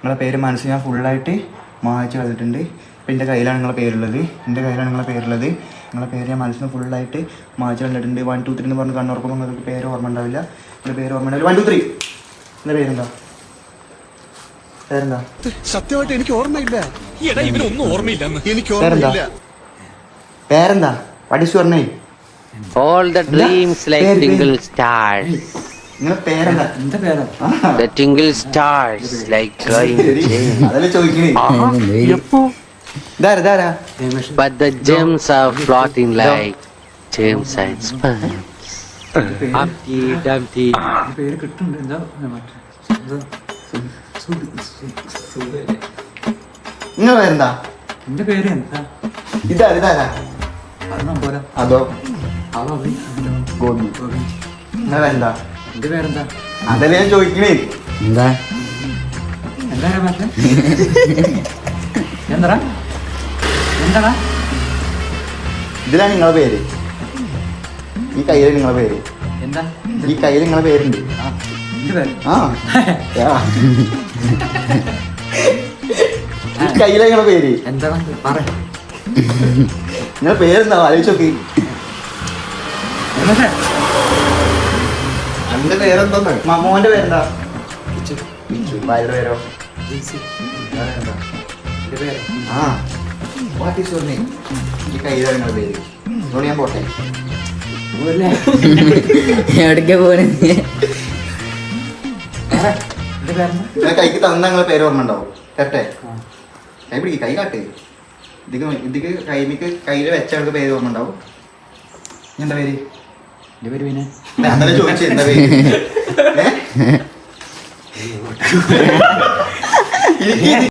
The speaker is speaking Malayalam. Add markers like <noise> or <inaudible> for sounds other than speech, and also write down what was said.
നിങ്ങളെ പേര് മനസ്സിൽ ഞാൻ ഫുള്ളായിട്ട് മായ്ച്ച് കളഞ്ഞിട്ടുണ്ട്. ഇപ്പം എന്റെ കയ്യിലാണ് നിങ്ങളെ പേരുള്ളത്. എന്റെ കയ്യിലാണ് നിങ്ങളെ പേരുള്ളത്. നിങ്ങളെ പേര് ഞാൻ മനസ്സിന് ഫുള്ളായിട്ട് മായ്ച്ച് കളഞ്ഞിട്ടുണ്ട്. വൺ ടു ത്രീ എന്ന് പറഞ്ഞ് കണ്ണുറക്കുമ്പോൾ നിങ്ങൾക്ക് പേര് ഓർമ്മ ഉണ്ടാവില്ല. നിങ്ങളുടെ പേര് ഓർമ്മ ഉണ്ടാവില്ല. വൺ ടു ത്രീ എന്റെ പേരെന്താ? പേരെന്താ? സത്യമായിട്ട് എനിക്ക് ഓർമ്മയില്ല. ഓർമ്മയില്ലെന്ന്. എനിക്ക് പേരെന്താ ഓർമ്മയില്ല. പേരെന്താ? പഠിച്ചു പറഞ്ഞേ. All the dreams like stars. നിങ്ങളെ പേരെന്താ? എന്താ പേരാ? ആ, The tingle stars like Ramesh But the gems are floating like gems and sperms. Humpty Dumpty. നിങ്ങളെ പേരെന്താ? എന്റെ പേര് എന്താ? ഇതാ ഇതാരാ? അത്. ഗോപി. നിങ്ങളെ പേരെന്താ? എന്റെ പേരെന്താ? അതല്ലേ ഞാൻ ചോദിക്കണേ. എന്താ? എന്താ എന്താ എന്താടാ? <laughs> ഇതിലാണ് നിങ്ങളെ പേര്. ഈ കയ്യിൽ നിങ്ങളെ പേര്. എന്താ? ഈ കയ്യിൽ നിങ്ങളെ പേരുണ്ട്. ആ. ഈ കയ്യിലെ നിങ്ങളെ പേര്. എന്താ പറ. നിങ്ങളെ പേരെന്താ? ആലോചിച്ച് നോക്കി. രമേഷേ എന്റെ പേരെന്താ? മോന്റെ പേരെന്താ ഭാര്യയുടെ പേരോ? ആ. വാട്ട് ഈസ് യുവർ നെയിം ഈ കയ്യിലാണ് നിങ്ങളെ പേര്. അതുകൊണ്ട് ഞാൻ പോട്ടെ. എവിടേക്കാ പേരെന്താ? ഞാൻ കൈക്ക് തന്ന നിങ്ങളെ പേര് ഓർമ്മ ഉണ്ടാവും കേട്ടെ കൈ പിടിക്ക് കൈ കാട്ട്. ഇതിക്ക് ഇതിക്ക് കൈമിക്ക് കയ്യിൽ വെച്ച പേര് ഓർമ്മ ഉണ്ടാവും എന്താ പേര്? എന്റെ പേര് ഞാൻ തന്നെ ചോദിച്ചു എന്താ പേര് ഏ? എനിക്ക്